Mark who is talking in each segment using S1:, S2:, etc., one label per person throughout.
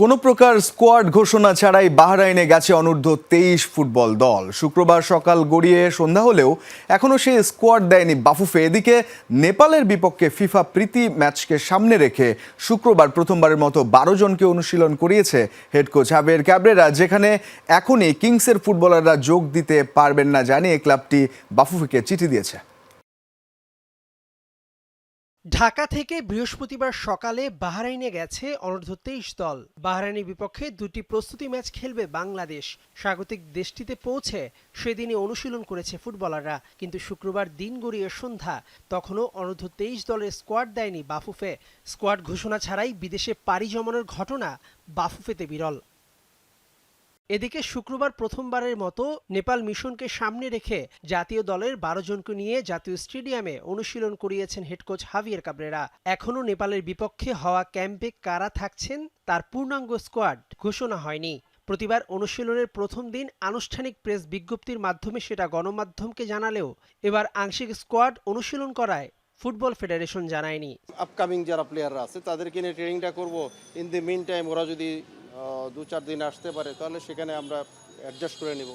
S1: কোনো প্রকার স্কোয়াড ঘোষণা ছাড়াই বাহরাইনে গেছে অনূর্ধ্ব তেইশ ফুটবল দল। শুক্রবার সকাল গড়িয়ে সন্ধ্যা হলেও এখনও সে স্কোয়াড দেয়নি বাফুফে। এদিকে নেপালের বিপক্ষে ফিফা প্রীতি ম্যাচকে সামনে রেখে শুক্রবার প্রথমবারের মতো বারো জনকে অনুশীলন করিয়েছে হেড কোচ হাবের ক্যাবরেরা, যেখানে এখনই কিংসের ফুটবলাররা যোগ দিতে পারবেন না জানিয়ে ক্লাবটি বাফুফেকে চিঠি দিয়েছে।
S2: ঢাকা থেকে বৃহস্পতিবার সকালে বাহরাইনে গেছে অনূর্ধ্ব তেইশ দল। বাহরাইনের বিপক্ষে দুটি প্রস্তুতি ম্যাচ খেলবে বাংলাদেশ। স্বাগতিক দেশটিতে পৌঁছে সেদিনই অনুশীলন করেছে ফুটবলাররা। কিন্তু শুক্রবার দিন গড়িয়ে সন্ধ্যা, তখনও অনূর্ধ্ব তেইশ দলের স্কোয়াড দেয়নি বাফুফে। স্কোয়াড ঘোষণা ছাড়াই বিদেশে পাড়ি জমানোর ঘটনা বাফুফেতে বিরল। এদিকে শুক্রবার প্রথমবারের মতো নেপাল মিশনকে সামনে রেখে জাতীয় দলের বারো জনকে নিয়ে জাতীয় স্টেডিয়ামে অনুশীলন করিয়েছেন হেড কোচ হাভিয়ার কাবরেরা। এখনও নেপালের বিপক্ষে হওয়া ক্যাম্পে কারা থাকছেন তার পূর্ণাঙ্গ স্কোয়াড ঘোষণা হয়নি। প্রতিবার অনুশীলনের প্রথম দিন আনুষ্ঠানিক প্রেস বিজ্ঞপ্তির মাধ্যমে সেটা গণমাধ্যমকে জানালেও এবার আংশিক স্কোয়াড অনুশীলন করায় ফুটবল ফেডারেশন জানায়নি।
S3: আপকামিং যারা প্লেয়াররা আছে, তাদেরকে নিয়ে ট্রেনিংটা করব। ইন দি মিন টাইম ওরা যদি দু চার দিন আসতে পারে তাহলে সেখানে আমরা অ্যাডজাস্ট করে নেব।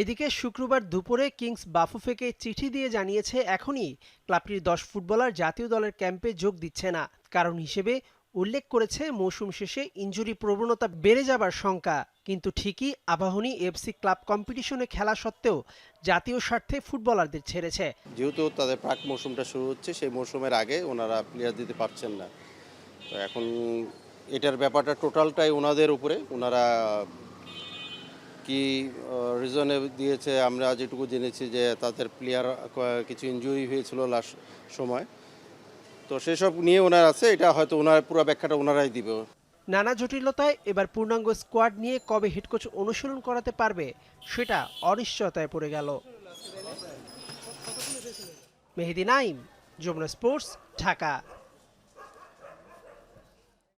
S2: এদিকে শুক্রবার দুপুরে কিংস বাফুফেকে চিঠি দিয়ে জানিয়েছে এখনই ক্লাবটির দশ ফুটবলার জাতীয় দলের ক্যাম্পে যোগ দিচ্ছে না। কারণ হিসেবে উল্লেখ করেছে মৌসুম শেষে ইনজুরি প্রবণতা বেড়ে যাবার শঙ্কা। কিন্তু ঠিকই আবাহনী এফসি ক্লাব কম্পিটিশনে খেলা সত্ত্বেও জাতীয় স্বার্থে ফুটবলারদের ছেড়েছে।
S3: যেহেতু তাদের প্রাক মৌসুমটা শুরু হচ্ছে সেই মৌসুমের আগে ওনারা প্লেয়ার দিতে পারছেন না। তো এখন এটার ব্যাপারটা টোটালটাই ওনাদের উপরে। ওনারা কি রিজনে দিয়েছে, আমরা যেটুকু জেনেছি যে তাদের প্লেয়ার কিছু ইনজুরি হয়েছিল লাস্ট সময়। তো সেসব নিয়ে ওনার আছে, এটা হয়তো ওনার পুরো ব্যাখ্যাটা ওনারাই দিবে।
S2: নানা জটিলতায় এবার পূর্ণাঙ্গ স্কোয়াড নিয়ে কবে হেডকোচ অনুশীলন করাতে পারবে, সেটা অনিশ্চয়তায় পড়ে গেল। মেহেদি নাইম, যমুনা স্পোর্টস ঢাকা।